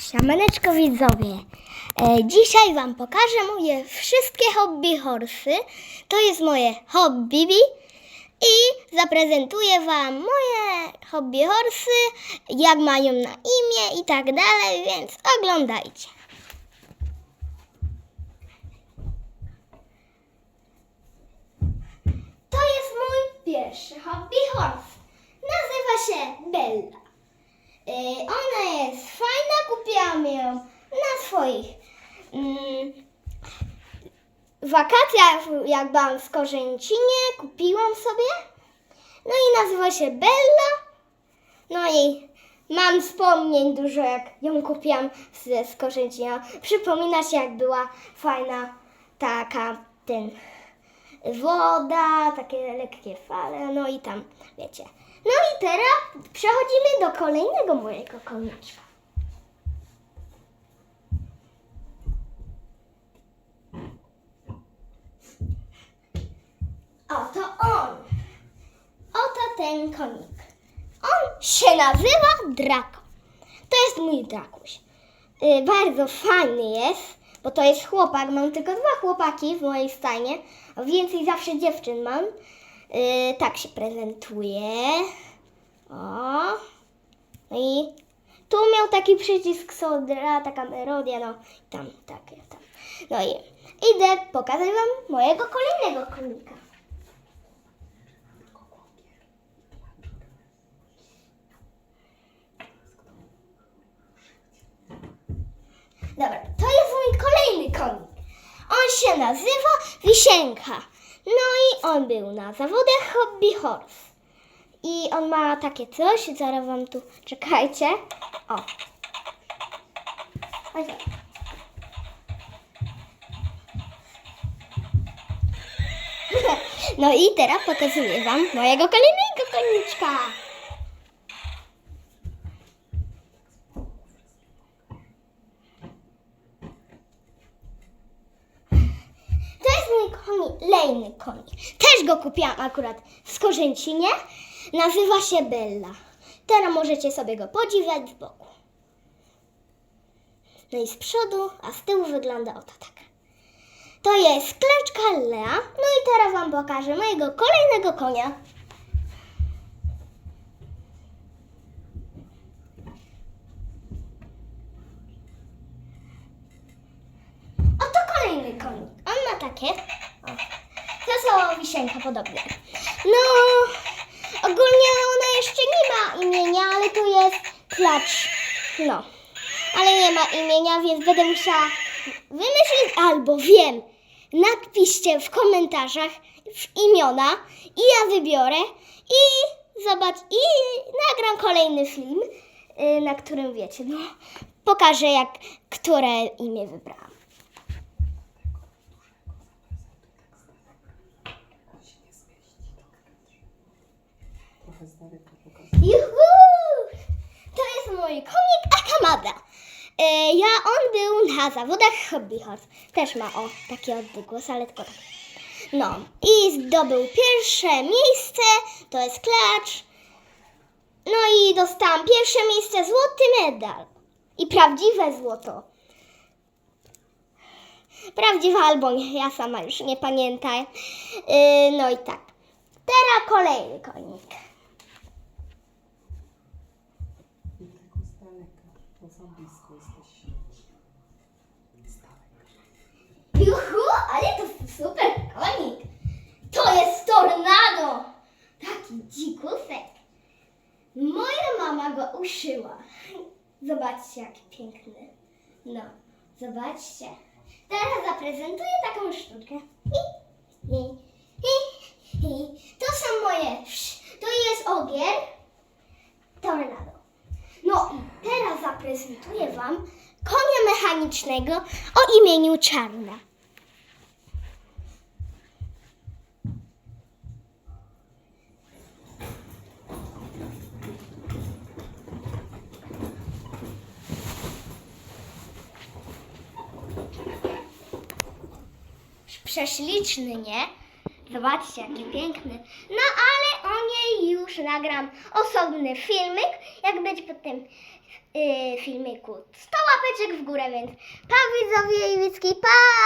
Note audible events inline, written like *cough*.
Siemaneczko widzowie. E, dzisiaj Wam pokażę moje wszystkie hobby horsy. To jest moje hobby i zaprezentuję Wam moje hobby horsy, jak mają na imię i tak dalej, więc oglądajcie. To jest mój pierwszy hobby horse. Nazywa się Bella. Y, Ona jest fajna, kupiłam ją na swoich mm, wakacjach, jak byłam w Korzęcinie, kupiłam sobie. No i nazywa się Bella. No i mam wspomnień dużo, jak ją kupiłam ze Skorzęcina. Przypomina się, jak była fajna taka, ten, woda, takie lekkie fale, no i tam, wiecie. No i teraz do kolejnego mojego koniczka. Oto on. Oto ten konik. On się nazywa Draco. To jest mój Drakuś. Y, bardzo fajny jest, bo to jest chłopak. Mam tylko dwa chłopaki w mojej stajnie, a więcej zawsze dziewczyn mam. Y, tak się prezentuje. O. No i tu miał taki przycisk Sodra, taka melodia, no tam, takie tam. No i idę pokazać Wam mojego kolejnego konika. Dobra, to jest mój kolejny konik. On się nazywa Wisienka. No i on był na zawodach Hobby Horse. I on ma takie coś, zaraz wam tu, czekajcie. O. *laughs* No i teraz pokazuję wam mojego kolejnego koniczka. To jest mój kolejny konik. Też go kupiłam akurat w Skorzęcinie. Nazywa się Bella. Teraz możecie sobie go podziwiać z boku. No i z przodu, a z tyłu wygląda oto tak. To jest kleczka Lea. No i teraz Wam pokażę mojego kolejnego konia. Oto kolejny konik. On ma takie. O. To są wisienka podobne. No, ogólnie ona jeszcze nie ma imienia, ale tu jest klacz. No, ale nie ma imienia, więc będę musiała wymyślić albo wiem. Napiszcie w komentarzach imiona i ja wybiorę i zobacz i nagram kolejny film, y, na którym wiecie, no pokażę jak które imię wybrałam. Juhu! To jest mój komik Akamada. E, ja, on był na zawodach Hobby Horse. Też ma o taki odgłos, ale tylko tak. No i zdobył pierwsze miejsce, to jest klacz. No i dostałam pierwsze miejsce, złoty medal. I prawdziwe złoto. Prawdziwe albo nie, ja sama już nie pamiętam. E, no i tak. Teraz kolejny konik. I tylko z bo za blisko jesteś. Juhu, ale to super konik. To jest tornado. Taki dzikusek. Moja mama go uszyła. Zobaczcie, jaki piękny. No, zobaczcie. Teraz zaprezentuję taką sztukę. Hi, hi, hi. To są moje... To jest ogier. Zaprezentuję Wam konia mechanicznego o imieniu Czarna. Prześliczny, nie? Zobaczcie, jaki piękny. No niej już nagram osobny filmik, jak będzie potem yy, filmiku 100 łapeczek w górę, więc pa widzowie i Wicki, pa!